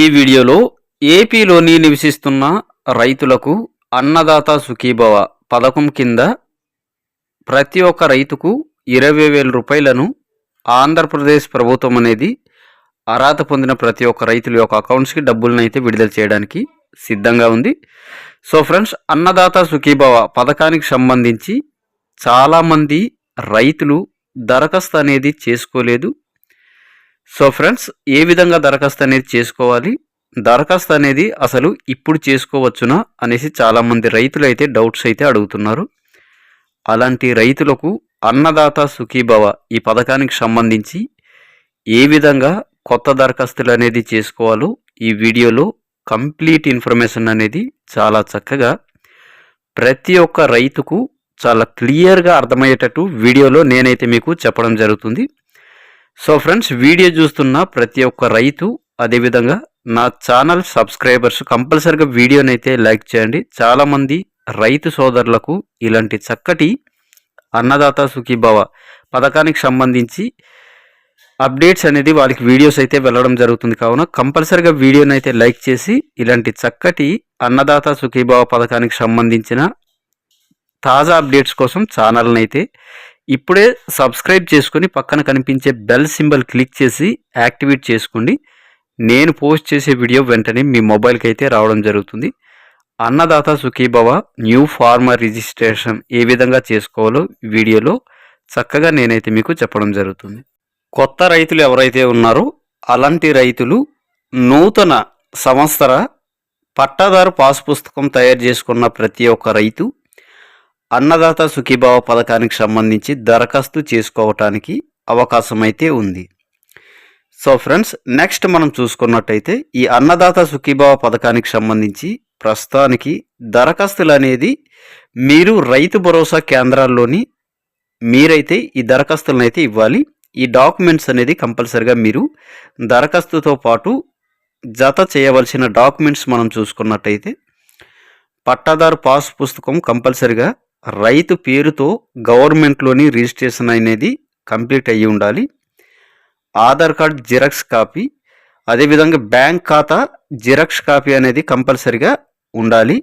ఈ వీడియోలో ఏపీలోని నివసిస్తున్న రైతులకు అన్నదాత సుఖీభవ పథకం కింద ప్రతి ఒక్క రైతుకు ఇరవై వేల రూపాయలను ఆంధ్రప్రదేశ్ ప్రభుత్వం అనేది అర్హత పొందిన ప్రతి ఒక్క రైతుల యొక్క అకౌంట్స్కి డబ్బులను అయితే విడుదల చేయడానికి సిద్ధంగా ఉంది. సో ఫ్రెండ్స్ అన్నదాత సుఖీభవ పథకానికి సంబంధించి చాలామంది రైతులు దరఖాస్తు అనేది చేసుకోలేదు. సో ఫ్రెండ్స్ ఏ విధంగా దరఖాస్తు అనేది చేసుకోవాలి? దరఖాస్తు అనేది అసలు ఇప్పుడు చేసుకోవచ్చునా అనేసి చాలామంది రైతులు అయితే డౌట్స్ అయితే అడుగుతున్నారు. అలాంటి రైతులకు అన్నదాత సుఖీభవ ఈ పథకానికి సంబంధించి ఏ విధంగా కొత్త దరఖాస్తులు అనేది చేసుకోవాలో ఈ వీడియోలో కంప్లీట్ ఇన్ఫర్మేషన్ అనేది చాలా చక్కగా ప్రతి ఒక్క రైతుకు చాలా క్లియర్గా అర్థమయ్యేటట్టు వీడియోలో నేనైతే మీకు చెప్పడం జరుగుతుంది. సో ఫ్రెండ్స్ వీడియో చూస్తున్న ప్రతి ఒక్క రైతు అదేవిధంగా నా ఛానల్ సబ్స్క్రైబర్స్ కంపల్సరిగా వీడియోనైతే అయితే లైక్ చేయండి చాలామంది రైతు సోదరులకు ఇలాంటి చక్కటి అన్నదాత సుఖీభవ పథకానికి సంబంధించి అప్డేట్స్ అనేది వాళ్ళకి వీడియోస్ అయితే వెళ్ళడం జరుగుతుంది. కావున కంపల్సరిగా వీడియోని అయితే లైక్ చేసి ఇలాంటి చక్కటి అన్నదాత సుఖీభావ పథకానికి సంబంధించిన తాజా అప్డేట్స్ కోసం ఛానల్ని అయితే ఇప్పుడే సబ్స్క్రైబ్ చేసుకొని పక్కన కనిపించే బెల్ సింబల్ క్లిక్ చేసి యాక్టివేట్ చేసుకోండి. నేను పోస్ట్ చేసే వీడియో వెంటనే మీ మొబైల్కి అయితే రావడం జరుగుతుంది. Annadata Sukhibhava new farmer registration ఏ విధంగా చేసుకోవాలో వీడియోలో చక్కగా నేనైతే మీకు చెప్పడం జరుగుతుంది. కొత్త రైతులు ఎవరైతే ఉన్నారో అలాంటి రైతులు నూతన సంవత్సర పట్టాదారు పాస్ పుస్తకం తయారు చేసుకున్న ప్రతి ఒక్క రైతు అన్నదాత సుఖీభావ పథకానికి సంబంధించి దరఖాస్తు చేసుకోవటానికి అవకాశం అయితే ఉంది. సో ఫ్రెండ్స్ నెక్స్ట్ మనం చూసుకున్నట్టయితే ఈ అన్నదాత సుఖీభావ పథకానికి సంబంధించి ప్రస్తుతానికి దరఖాస్తులు అనేది మీరు రైతు భరోసా కేంద్రాల్లోని మీరైతే ఈ దరఖాస్తులను అయితే ఇవ్వాలి. ఈ డాక్యుమెంట్స్ అనేది కంపల్సరిగా మీరు దరఖాస్తుతో పాటు జత చేయవలసిన డాక్యుమెంట్స్ మనం చూసుకున్నట్టయితే పట్టాదారు పాస్ పుస్తకం కంపల్సరిగా రైతు పేరుతో గవర్నమెంట్లోని రిజిస్ట్రేషన్ అనేది కంప్లీట్ అయ్యి ఉండాలి. ఆధార్ కార్డ్ జిరాక్స్ కాపీ అదేవిధంగా బ్యాంక్ ఖాతా జిరాక్స్ కాపీ అనేది కంపల్సరిగా ఉండాలి.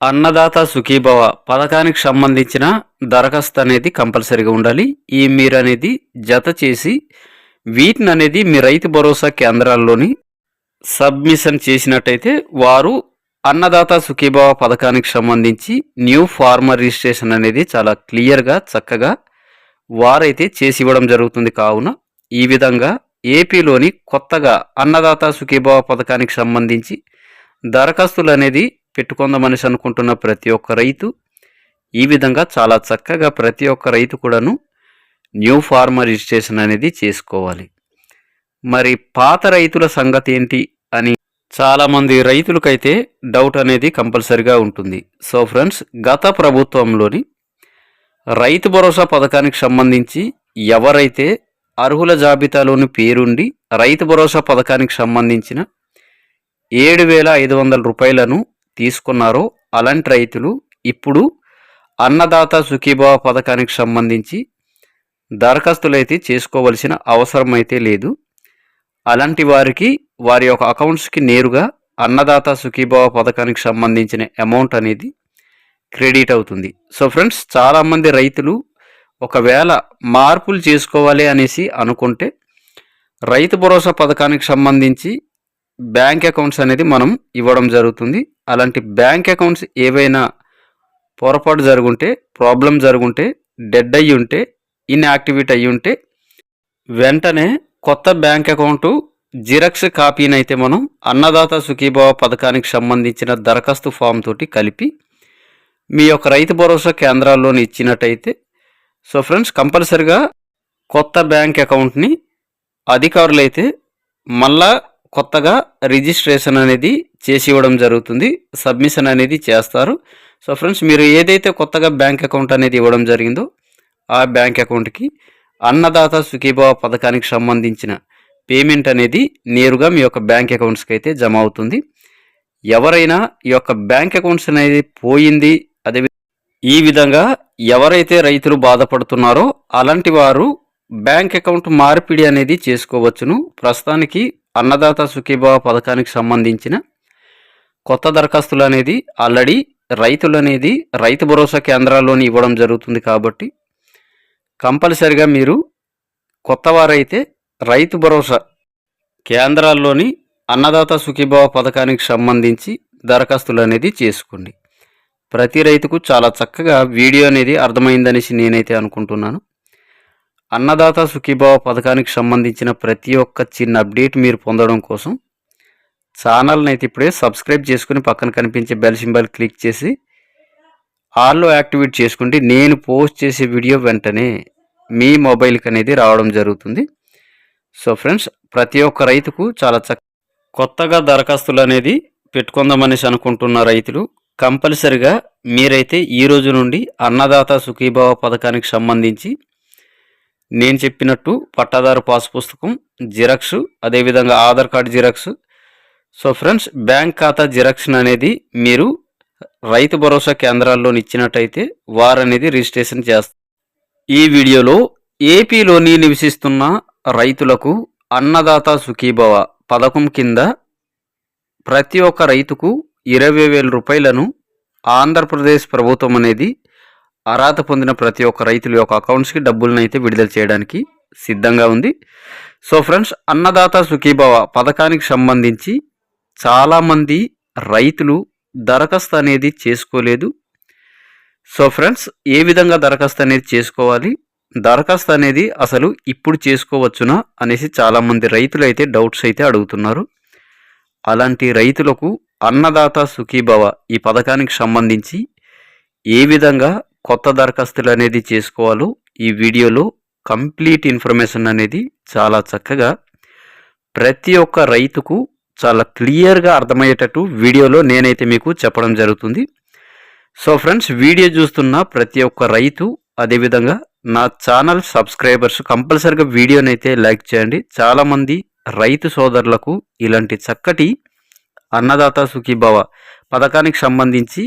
అన్నదాత సుఖీభవ పథకానికి సంబంధించిన దరఖాస్తు అనేది కంపల్సరీగా ఉండాలి. ఈ మీరు అనేది జత చేసి వీటిని అనేది మీ రైతు భరోసా కేంద్రాల్లోని సబ్మిషన్ చేసినట్టయితే వారు అన్నదాత సుఖీభావ పథకానికి సంబంధించి న్యూ ఫార్మర్ రిజిస్ట్రేషన్ అనేది చాలా క్లియర్గా చక్కగా వారైతే చేసి ఇవ్వడం జరుగుతుంది కావున ఈ విధంగా ఏపీలోని కొత్తగా అన్నదాత సుఖీభావ పథకానికి సంబంధించి దరఖాస్తులు అనేది పెట్టుకుందామనేసి అనుకుంటున్న ప్రతి ఒక్క రైతు ఈ విధంగా చాలా చక్కగా ప్రతి ఒక్క రైతు కూడాను న్యూ ఫార్మర్ రిజిస్ట్రేషన్ అనేది చేసుకోవాలి. మరి పాత రైతుల సంగతి ఏంటి అని చాలామంది రైతులకైతే డౌట్ అనేది కంపల్సరిగా ఉంటుంది. సో ఫ్రెండ్స్ గత ప్రభుత్వంలోని రైతు భరోసా పథకానికి సంబంధించి ఎవరైతే అర్హుల జాబితాలోని పేరుండి రైతు భరోసా పథకానికి సంబంధించిన ఏడు వేల ఐదు వందల రూపాయలను తీసుకున్నారో అలాంటి రైతులు ఇప్పుడు అన్నదాత సుఖీభావ పథకానికి సంబంధించి దరఖాస్తులు అయితే చేసుకోవలసిన అవసరం అయితే లేదు. అలాంటి వారికి వారి యొక్క అకౌంట్స్కి నేరుగా అన్నదాత సుఖీభావ పథకానికి సంబంధించిన అమౌంట్ అనేది క్రెడిట్ అవుతుంది. సో ఫ్రెండ్స్ చాలామంది రైతులు ఒకవేళ మార్పులు చేసుకోవాలి అనేసి అనుకుంటే రైతు భరోసా పథకానికి సంబంధించి బ్యాంక్ అకౌంట్స్ అనేది మనం ఇవ్వడం జరుగుతుంది. అలాంటి బ్యాంక్ అకౌంట్స్ ఏవైనా పొరపాటు జరుగుంటే ప్రాబ్లం జరుగుంటే డెడ్ అయ్యి ఉంటే ఇన్యాక్టివేట్ అయ్యి ఉంటే వెంటనే కొత్త బ్యాంక్ అకౌంటు జిరాక్స్ కాపీని అయితే మనం అన్నదాత సుఖీభావ పథకానికి సంబంధించిన దరఖాస్తు ఫామ్ తోటి కలిపి మీ యొక్క రైతు భరోసా కేంద్రాల్లోని ఇచ్చినట్టయితే సో ఫ్రెండ్స్ కంపల్సరిగా కొత్త బ్యాంక్ అకౌంట్ని అధికారులైతే మళ్ళా కొత్తగా రిజిస్ట్రేషన్ అనేది చేసి ఇవ్వడం జరుగుతుంది సబ్మిషన్ అనేది చేస్తారు. సో ఫ్రెండ్స్ మీరు ఏదైతే కొత్తగా బ్యాంక్ అకౌంట్ అనేది ఇవ్వడం జరిగిందో ఆ బ్యాంక్ అకౌంట్కి అన్నదాత సుఖీభావ పథకానికి సంబంధించిన పేమెంట్ అనేది నేరుగా మీ యొక్క బ్యాంక్ అకౌంట్స్కి అయితే జమ అవుతుంది. ఎవరైనా ఈ యొక్క బ్యాంక్ అకౌంట్స్ అనేది పోయింది అదే ఈ విధంగా ఎవరైతే రైతులు బాధపడుతున్నారో అలాంటి వారు బ్యాంక్ అకౌంట్ మార్పిడి అనేది చేసుకోవచ్చును. ప్రస్తుతానికి అన్నదాత సుఖీభావ పథకానికి సంబంధించిన కొత్త దరఖాస్తులు అనేది ఆల్రెడీ రైతులు అనేది రైతు భరోసా కేంద్రాల్లోని ఇవ్వడం జరుగుతుంది కాబట్టి కంపల్సరిగా మీరు కొత్తవారైతే రైతు భరోసా కేంద్రాల్లోని అన్నదాత సుఖీభావ పథకానికి సంబంధించి దరఖాస్తులు అనేది చేసుకోండి. ప్రతి రైతుకు చాలా చక్కగా వీడియో అనేది అర్థమైందనేసి నేనైతే అనుకుంటున్నాను. అన్నదాత సుఖీభావ పథకానికి సంబంధించిన ప్రతి ఒక్క చిన్న అప్డేట్ మీరు పొందడం కోసం ఛానల్ని అయితే ఇప్పుడే సబ్స్క్రైబ్ చేసుకుని పక్కన కనిపించే బెల్ సింబల్ క్లిక్ చేసి ఆల్లో యాక్టివేట్ చేసుకుంటే నేను పోస్ట్ చేసే వీడియో వెంటనే మీ మొబైల్కి అనేది రావడం జరుగుతుంది. సో ఫ్రెండ్స్ ప్రతి ఒక్క రైతుకు చాలా చక్క కొత్తగా దరఖాస్తులు అనేది పెట్టుకుందామనేసి అనుకుంటున్న రైతులు కంపల్సరిగా మీరైతే ఈ రోజు నుండి అన్నదాత సుఖీభావ పథకానికి సంబంధించి నేను చెప్పినట్టు పట్టాదారు పాస్ పుస్తకం జిరాక్స్ అదేవిధంగా Aadhaar card xerox. So friends bank ఖాతా జిరాక్స్ అనేది మీరు రైతు భరోసా కేంద్రాల్లోని ఇచ్చినట్టయితే వారనేది రిజిస్ట్రేషన్ చేస్తారు ఈ వీడియోలో ఏపీలోని నివసిస్తున్న రైతులకు అన్నదాత సుఖీభవ పథకం కింద ప్రతి ఒక్క రైతుకు ఇరవై వేల రూపాయలను ఆంధ్రప్రదేశ్ ప్రభుత్వం అనేది అర్హత పొందిన ప్రతి ఒక్క రైతుల యొక్క అకౌంట్స్కి డబ్బులను అయితే విడుదల చేయడానికి సిద్ధంగా ఉంది. సో ఫ్రెండ్స్ అన్నదాత సుఖీభవ పథకానికి సంబంధించి చాలామంది రైతులు దరఖాస్తు అనేది చేసుకోలేదు. సో ఫ్రెండ్స్ ఏ విధంగా దరఖాస్తు అనేది చేసుకోవాలి? దరఖాస్తు అనేది అసలు ఇప్పుడు చేసుకోవచ్చునా అనేసి చాలామంది రైతులు అయితే డౌట్స్ అయితే అడుగుతున్నారు. అలాంటి రైతులకు అన్నదాత సుఖీభవ ఈ పథకానికి సంబంధించి ఏ విధంగా కొత్త దరఖాస్తులు అనేది చేసుకోవాలో ఈ వీడియోలో కంప్లీట్ ఇన్ఫర్మేషన్ అనేది చాలా చక్కగా ప్రతి ఒక్క రైతుకు చాలా క్లియర్గా అర్థమయ్యేటట్టు వీడియోలో నేనైతే మీకు చెప్పడం జరుగుతుంది. సో ఫ్రెండ్స్ వీడియో చూస్తున్న ప్రతి ఒక్క రైతు అదేవిధంగా నా ఛానల్ సబ్స్క్రైబర్స్ కంపల్సరిగా వీడియోనైతే అయితే లైక్ చేయండి. చాలామంది రైతు సోదరులకు ఇలాంటి చక్కటి అన్నదాత సుఖీభవ పథకానికి సంబంధించి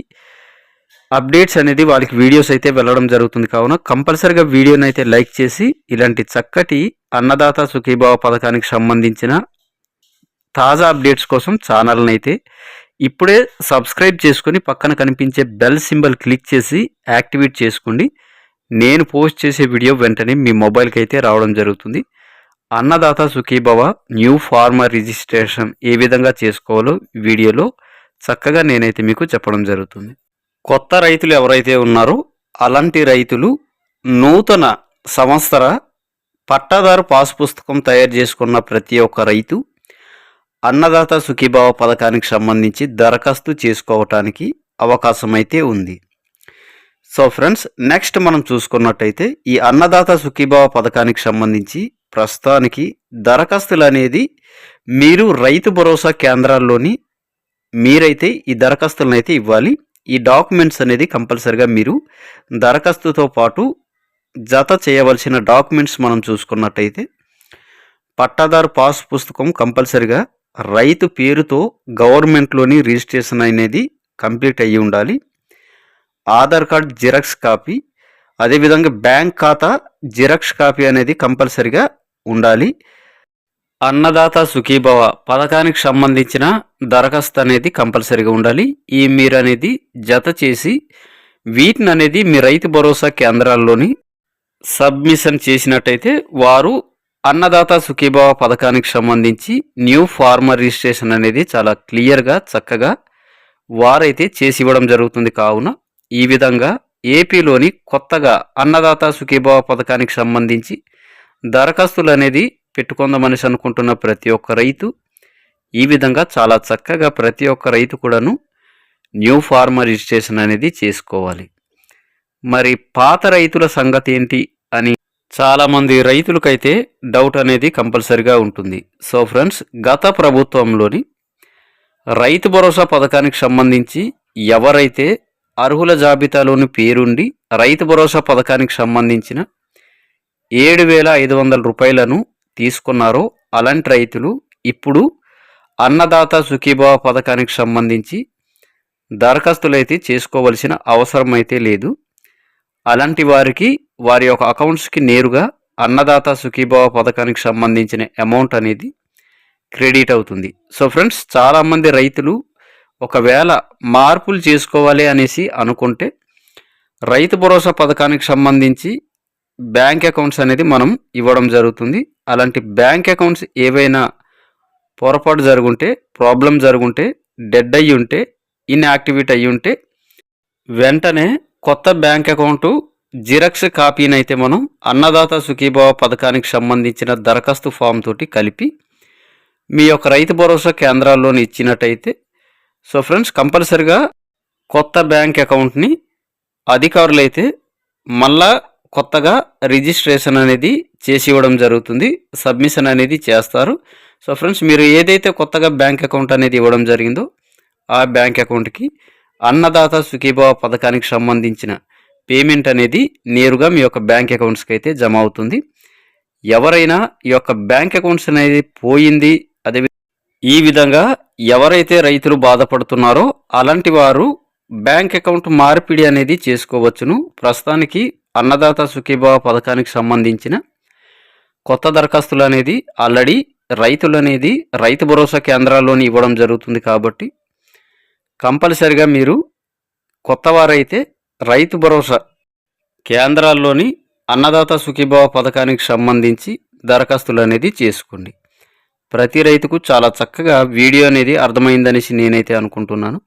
అప్డేట్స్ అనేది వాళ్ళకి వీడియోస్ అయితే వెళ్ళడం జరుగుతుంది. కావున కంపల్సరిగా వీడియోని అయితే లైక్ చేసి ఇలాంటి చక్కటి అన్నదాత సుఖీభావ పథకానికి సంబంధించిన తాజా అప్డేట్స్ కోసం ఛానల్ని అయితే ఇప్పుడే సబ్స్క్రైబ్ చేసుకుని పక్కన కనిపించే బెల్ సింబల్ క్లిక్ చేసి యాక్టివేట్ చేసుకోండి. నేను పోస్ట్ చేసే వీడియో వెంటనే మీ మొబైల్కి అయితే రావడం జరుగుతుంది. Annadata Sukhibhava new farmer registration ఏ విధంగా చేసుకోవాలో వీడియోలో చక్కగా నేనైతే మీకు చెప్పడం జరుగుతుంది. కొత్త రైతులు ఎవరైతే ఉన్నారో అలాంటి రైతులు నూతన సంవత్సర పట్టాదారు పాస్ పుస్తకం తయారు చేసుకున్న ప్రతి ఒక్క రైతు అన్నదాత సుఖీభావ పథకానికి సంబంధించి దరఖాస్తు చేసుకోవటానికి అవకాశం అయితే ఉంది. సో ఫ్రెండ్స్ నెక్స్ట్ మనం చూసుకున్నట్టయితే ఈ అన్నదాత సుఖీభావ పథకానికి సంబంధించి ప్రస్తుతానికి దరఖాస్తులు అనేది మీరు రైతు భరోసా కేంద్రాల్లోని మీరైతే ఈ దరఖాస్తులను అయితే ఇవ్వాలి. ఈ డాక్యుమెంట్స్ అనేది కంపల్సరిగా మీరు దరఖాస్తుతో పాటు జత చేయవలసిన డాక్యుమెంట్స్ మనం చూసుకున్నట్టయితే పట్టాదారు పాస్ పుస్తకం కంపల్సరిగా రైతు పేరుతో గవర్నమెంట్లోని రిజిస్ట్రేషన్ అనేది కంప్లీట్ అయ్యి ఉండాలి. ఆధార్ కార్డ్ జిరాక్స్ కాపీ అదేవిధంగా బ్యాంక్ ఖాతా జిరాక్స్ కాపీ అనేది కంపల్సరిగా ఉండాలి. అన్నదాత సుఖీభవ పథకానికి సంబంధించిన దరఖాస్తు అనేది కంపల్సరీగా ఉండాలి. ఈ మీరు అనేది జత చేసి వీటిని అనేది మీ రైతు భరోసా కేంద్రాల్లోని సబ్మిషన్ చేసినట్టయితే వారు అన్నదాత సుఖీభావ పథకానికి సంబంధించి న్యూ ఫార్మర్ రిజిస్ట్రేషన్ అనేది చాలా క్లియర్గా చక్కగా వారైతే చేసి ఇవ్వడం జరుగుతుంది. కావున ఈ విధంగా ఏపీలోని కొత్తగా అన్నదాత సుఖీభావ పథకానికి సంబంధించి దరఖాస్తులు అనేది పెట్టుకుందామనేసి అనుకుంటున్న ప్రతి ఒక్క రైతు ఈ విధంగా చాలా చక్కగా ప్రతి ఒక్క రైతు కూడాను న్యూ ఫార్మర్ రిజిస్ట్రేషన్ అనేది చేసుకోవాలి. మరి పాత రైతుల సంగతి ఏంటి చాలామంది రైతులకైతే డౌట్ అనేది కంపల్సరిగా ఉంటుంది. సో ఫ్రెండ్స్ గత ప్రభుత్వంలోని రైతు భరోసా పథకానికి సంబంధించి ఎవరైతే అర్హుల జాబితాలోని పేరుండి రైతు భరోసా పథకానికి సంబంధించిన ఏడు వేల ఐదు వందల రూపాయలను తీసుకున్నారో అలాంటి రైతులు ఇప్పుడు అన్నదాత సుఖీభావ పథకానికి సంబంధించి దరఖాస్తులు అయితే చేసుకోవలసిన అవసరం అయితే లేదు. అలాంటి వారికి వారి యొక్క అకౌంట్స్కి నేరుగా అన్నదాత సుఖీభావ పథకానికి సంబంధించిన అమౌంట్ అనేది క్రెడిట్ అవుతుంది. సో ఫ్రెండ్స్ చాలామంది రైతులు ఒకవేళ మార్పులు చేసుకోవాలి అనేసి అనుకుంటే రైతు భరోసా పథకానికి సంబంధించి బ్యాంక్ అకౌంట్స్ అనేది మనం ఇవ్వడం జరుగుతుంది. అలాంటి బ్యాంక్ అకౌంట్స్ ఏవైనా పొరపాటు జరుగుంటే ప్రాబ్లం జరుగుంటే డెడ్ అయ్యి ఉంటే ఇన్యాక్టివేట్ అయ్యి ఉంటే వెంటనే కొత్త బ్యాంక్ అకౌంటు జిరాక్స్ కాపీని అయితే మనం అన్నదాత సుఖీభావ పథకానికి సంబంధించిన దరఖాస్తు ఫామ్ తోటి కలిపి మీ యొక్క రైతు భరోసా కేంద్రాల్లోని ఇచ్చినట్టయితే సో ఫ్రెండ్స్ కంపల్సరిగా కొత్త బ్యాంక్ అకౌంట్ని అధికారులైతే మళ్ళా కొత్తగా రిజిస్ట్రేషన్ అనేది చేసి ఇవ్వడం జరుగుతుంది సబ్మిషన్ అనేది చేస్తారు. సో ఫ్రెండ్స్ మీరు ఏదైతే కొత్తగా బ్యాంక్ అకౌంట్ అనేది ఇవ్వడం జరిగిందో ఆ బ్యాంక్ అకౌంట్కి అన్నదాత సుఖీభావ పథకానికి సంబంధించిన పేమెంట్ అనేది నేరుగా మీ యొక్క బ్యాంక్ అకౌంట్స్కి అయితే జమ అవుతుంది. ఎవరైనా ఈ యొక్క బ్యాంక్ అకౌంట్స్ అనేది పోయింది అదే ఈ విధంగా ఎవరైతే రైతులు బాధపడుతున్నారో అలాంటి వారు బ్యాంక్ అకౌంట్ మార్పిడి అనేది చేసుకోవచ్చును. ప్రస్తుతానికి అన్నదాత సుఖీభావ పథకానికి సంబంధించిన కొత్త దరఖాస్తులు అనేది ఆల్రెడీ రైతులు అనేది రైతు భరోసా కేంద్రాల్లోని ఇవ్వడం జరుగుతుంది కాబట్టి కంపల్సరిగా మీరు కొత్తవారైతే రైతు భరోసా కేంద్రాల్లోని అన్నదాత సుఖీభావ పథకానికి సంబంధించి దరఖాస్తులు అనేది చేసుకోండి. ప్రతి రైతుకు చాలా చక్కగా వీడియో అనేది అర్థమైందనేసి నేనైతే అనుకుంటున్నాను.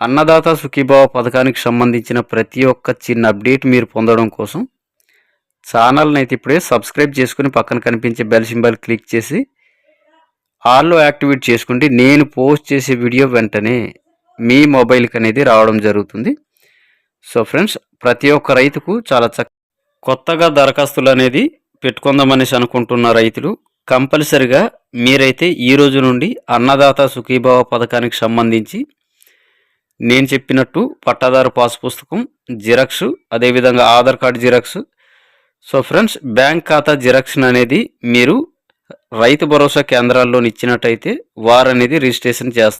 అన్నదాత సుఖీభావ పథకానికి సంబంధించిన ప్రతి ఒక్క చిన్న అప్డేట్ మీరు పొందడం కోసం ఛానల్ని అయితే ఇప్పుడే సబ్స్క్రైబ్ చేసుకుని పక్కన కనిపించే బెల్ సింబల్ క్లిక్ చేసి ఆల్లో యాక్టివేట్ చేసుకుంటే నేను పోస్ట్ చేసే వీడియో వెంటనే మీ మొబైల్కి అనేది రావడం జరుగుతుంది. సో ఫ్రెండ్స్ ప్రతి ఒక్క రైతుకు చాలా చక్క కొత్తగా దరఖాస్తులు అనేది పెట్టుకుందామనేసి అనుకుంటున్న రైతులు కంపల్సరిగా మీరైతే ఈ రోజు నుండి అన్నదాత సుఖీభావ పథకానికి సంబంధించి నేను చెప్పినట్టు పట్టాదారు పాస్ పుస్తకం జిరాక్స్ అదేవిధంగా Aadhaar card xerox. So friends bank ఖాతా జిరాక్స్ అనేది మీరు రైతు భరోసా కేంద్రాల్లో ఇచ్చినట్టయితే వారు అనేది రిజిస్ట్రేషన్ చేస్తారు